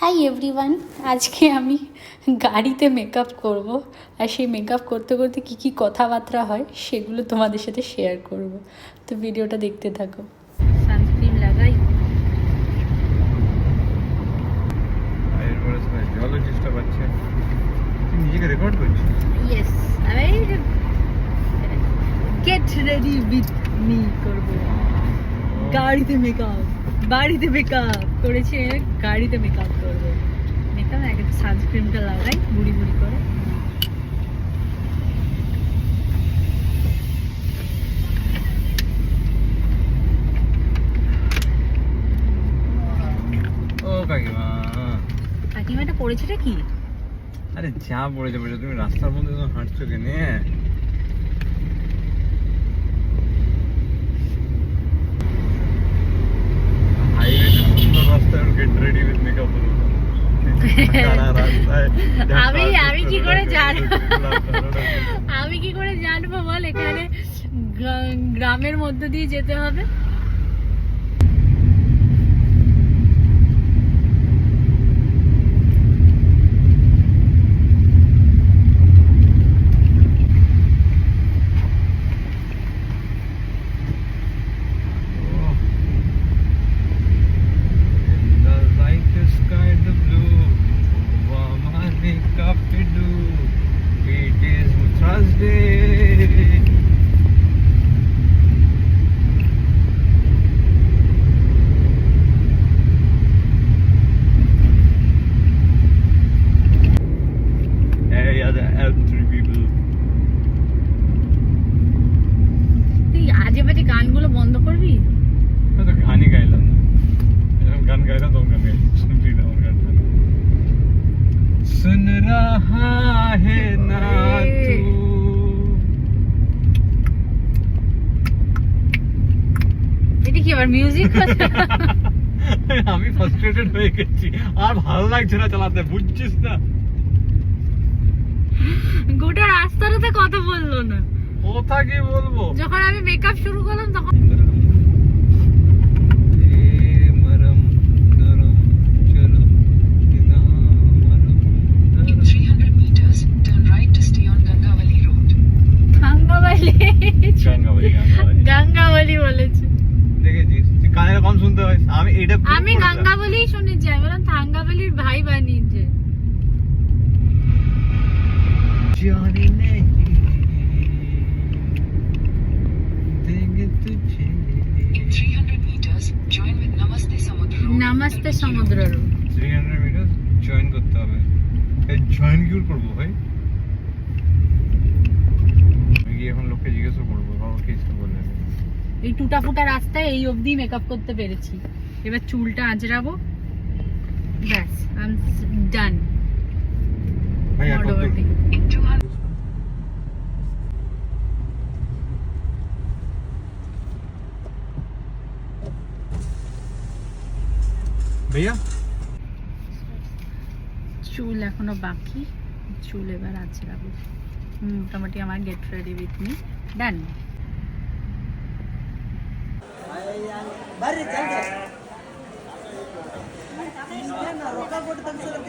Hi everyone আজকে আমি গাড়িতে মেকআপ করব। আর সেই মেকআপ করতে করতে কী কী কথাবার্তা হয় সেগুলো তোমাদের সাথে শেয়ার করব। তো ভিডিওটা দেখতে থাকো। সানস্ক্রিন লাগাই। নিজেকে রেকর্ড করছিস yes get ready with me করব। গাড়িতে মেকআপ বাড়িতে মেকআপ করেছে গাড়িতে মেকআপ করব। মেকআপ আগে সানস্ক্রিনটা লাগাই বুড়ি বুড়ি করে। ও কাকিমা। কাকিমাটা পড়েছেটা কি? আরে যা পড়েছে পড়েছে তুমি রাস্তার মধ্যে তো হাঁটছো কেনে হাইওয়েতে সুন্দর রাস্তায় গেট রেডি উইথ মেকআপ আমি আমি কি করে জানব? আমি কি করে জানব বল এখানে গ্রা- গ্রামের মধ্যে দিয়ে যেতে হবে? যখন গান গাইলাম তখন গান গাইছি শুনবি না আমার গানটা सुन रहा है ना तू এটা কি আবার মিউজিক আমি ফ্রাস্ট্রেটেড হয়ে গেছি আর ভালো লাগছে না চালাতে বুঝছিস না গোটা রাস্তাটাতে কথা বললো না কথা কি বলবো যখন আমি মেকআপ শুরু করলাম তখন গঙ্গাবলি বলেছে। দেখেছিস? কানে কম শুনতে হয় আমি এটা আমি গঙ্গাবলি শুনেছি। আমি বললাম থাঙ্গাবলির ভাই বানিয়েছে। জানি নামাস্তে সমুদ্র রোড 300 মিটার জয়েন করতে হবে। জয়েন কিউর করব ভাই। এই টুটা ফুটা রাস্তায় এই অবধি মেকআপ করতে পেরেছি। এবার চুলটা আঁচড়াবো। ব্যাস আই ডান ভাই আর কত মোটামুটি In 200 ভাইয়া? চুল এখনও বাকি। চুল এবার আঁচড়াবো। মোটামুটি আমার get ready with me done ಬರ್ರಿ ಜಲ್ದಿ ರೊಕ್ಕ ಕೊಟ್ಟು ತಂದ್ಸೋದಕ್ಕೆ